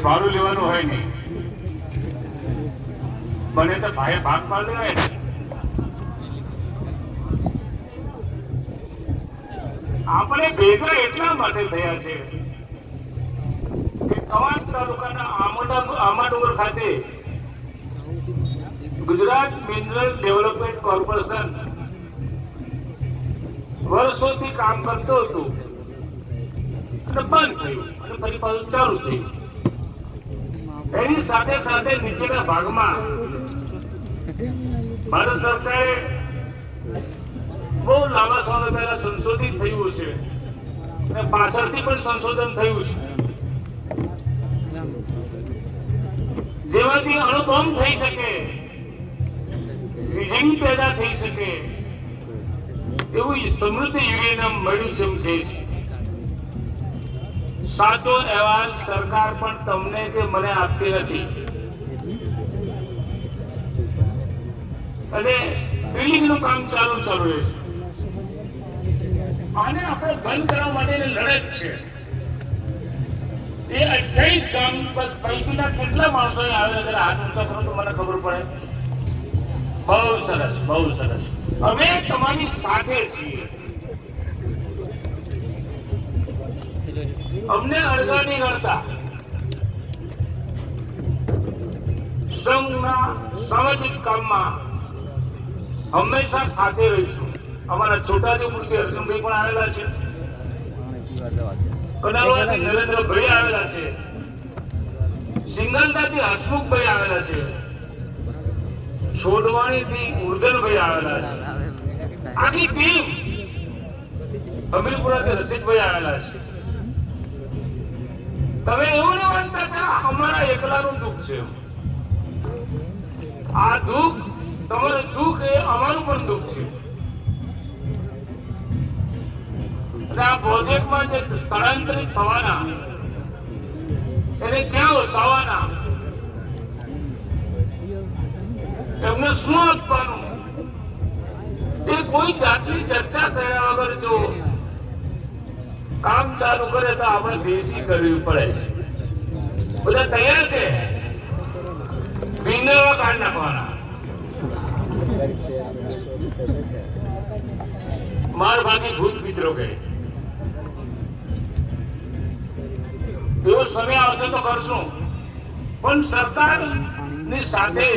ભાડું લેવાનું હોય નહીં. બને તો ભાઈ ભાગ પાડી હોય આપણે ભેગા એટલા માટે થયા છે કે કવાંટ તાલુકાના આમોડા આમાડોગર ખાતે ગુજરાત મિનરલ ડેવલપમેન્ટ કોર્પોરેશન વર્ષોથી કામ કરતું હતું. અને બંધ થયું. અને ફરી પાછું ચાલુ થયું. એની સાથે સાથે નીચેના ભાગમાં ભારત સરકારે બહુ લાંબા સમય પહેલા સંશોધિત થયું છે. અને પાછળથી પણ સંશોધન થયું છે. જેમાંથી અણુબોમ્બ થઈ શકે. વીજળી પેદા થઈ શકે. એવું સમૃદ્ધ યુરેનિયમ મળ્યું છે. છે સાચો અહેવાલ સરકાર પણ તમને કે મને આપતી નથી. અને બિલ્ડિંગનું કામ ચાલુ ચાલુ રહે છે. આને આપણે બંધ કરવા માટેની લડત છે. એ અઠ્યાવીસ ગામ પૈકીના કેટલા માણસો આવેલા હાથ ઊંચો કરો તો મને ખબર પડે. બહુ સરસ બહુ સરસ. અમે તમારી સાથે છીએ. અમને અડધા. નહીં અડતા સંઘના સામાજિક કામમાં હંમેશા સાથે રહીશું. અમારા છોટાજી મૂર્તિ અર્જુનભાઈ પણ આવેલા છે. કડાલવાથી નરેન્દ્રભાઈ આવેલા છે. સિંગલદાથી હસમુખભાઈ આવેલા છે. છોડવાણીથી ઉર્ધનભાઈ આવેલા છે. આખી ટીમ હમીરપુરાથી રસિકભાઈ આવેલા છે. તમે એવું નહીં માનતા કે અમારા એકલાનું દુઃખ છે. આ દુઃખ, તમારું દુઃખ એ અમારું પણ દુઃખ છે. આ પ્રોજેક્ટમાં જે સ્થળાંતરિત થવાના, એને ક્યાં વસાવાના એમને શું આપવાનું? એ કોઈ જાતની ચર્ચા થયા વગર જો કામ ચાલુ કરે તો આપણે બેસી કરવી પડે. બધા તૈયાર કે ભીંગરવા કાઢ નાખવાના. માર ભાગી ભૂત મિત્રો કહે એવો સમય આવશે તો કરશું. પણ સરકારની સાથે